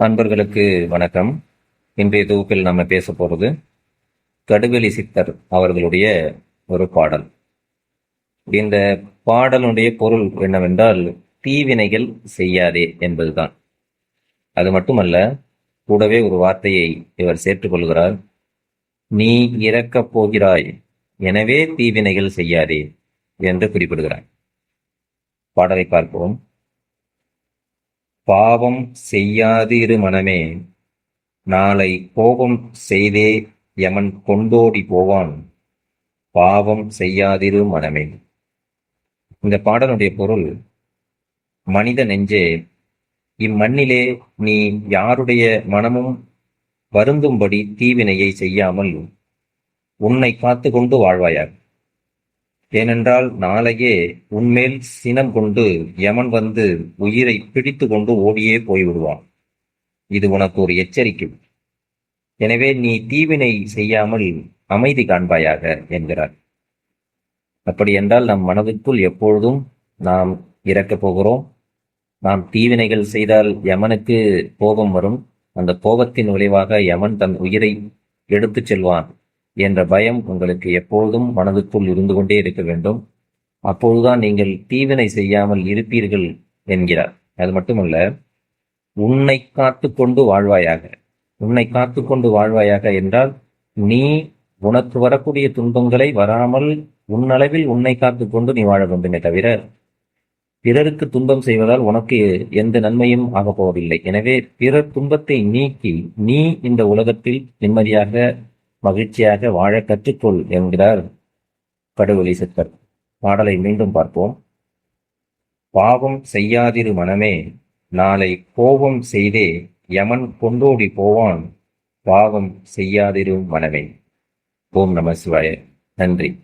அன்பர்களுக்கு வணக்கம். இன்றைய தொகுப்பில் நம்ம பேச போகிறது கடுவெளி சித்தர் அவர்களுடைய ஒரு பாடல். இந்த பாடலுடைய பொருள் என்னவென்றால் தீவினைகள் செய்யாதே என்பதுதான். அது மட்டுமல்ல கூடவே ஒரு வார்த்தையை இவர் சேர்த்துக்கொள்கிறார் நீ இறக்கப் போகிறாய் எனவே தீவினைகள் செய்யாதே என்று குறிப்பிடுகிறார். பாடலை பார்ப்போம். பாவம் செய்யாதிரு மனமே. நாளை கோபம் செய்தே யமன் கொண்டோடி போவான். பாவம் செய்யாதிரு மனமே. இந்த பாடலுடைய பொருள் மனித நெஞ்சே இம்மண்ணிலே நீ யாருடைய மனமும் வருந்தும்படி தீவினையை செய்யாமல் உன்னை காத்து கொண்டு வாழ்வாயாக. ஏனென்றால் நாளையே உன்மேல் சினம் கொண்டு யமன் வந்து உயிரை பிடித்து கொண்டு ஓடியே போய்விடுவான். இது உனக்கு ஒரு எச்சரிக்கை. எனவே நீ தீவினை செய்யாமல் அமைதி காண்பாயாக என்கிறார். அப்படி என்றால் நம் மனதுக்குள் எப்பொழுதும் நாம் இறக்கப் போகிறோம். நாம் தீவினைகள் செய்தால் யமனுக்கு கோபம் வரும். அந்த கோபத்தின் விளைவாக யமன் தன் உயிரை எடுத்துச் செல்வான். என்ற பயம் உங்களுக்கு எப்போதும் மனதுக்குள் இருந்து கொண்டே இருக்க வேண்டும். அப்போதுதான் நீங்கள் தீவினை செய்யாமல் இருப்பீர்கள் என்கிறார். அது மட்டுமல்ல உன்னை காத்து கொண்டு வாழ்வாயாக. உன்னை காத்து கொண்டு வாழ்வாயாக என்றால் நீ உனக்கு வரக்கூடிய துன்பங்களை வராமல் உன்னளவில் உன்னை காத்து கொண்டு நீ வாழ வேண்டுமே தவிர பிறருக்கு துன்பம் செய்வதால் உனக்கு எந்த நன்மையும் ஆகப் போவதில்லை. எனவே பிறர் துன்பத்தை நீக்கி நீ இந்த உலகத்தில் நிம்மதியாக மகிழ்ச்சியாக வாழ கற்றுக்கொள் என்கிறார் கடவுளி சித்தர் பாடலை மீண்டும் பார்ப்போம். பாவம் செய்யாதிரு மனமே நாளை கோபம் செய்தே யமன் கொண்டோடி போவான். பாவம் செய்யாதிரு மனமே. ஓம் நம சிவாய. நன்றி.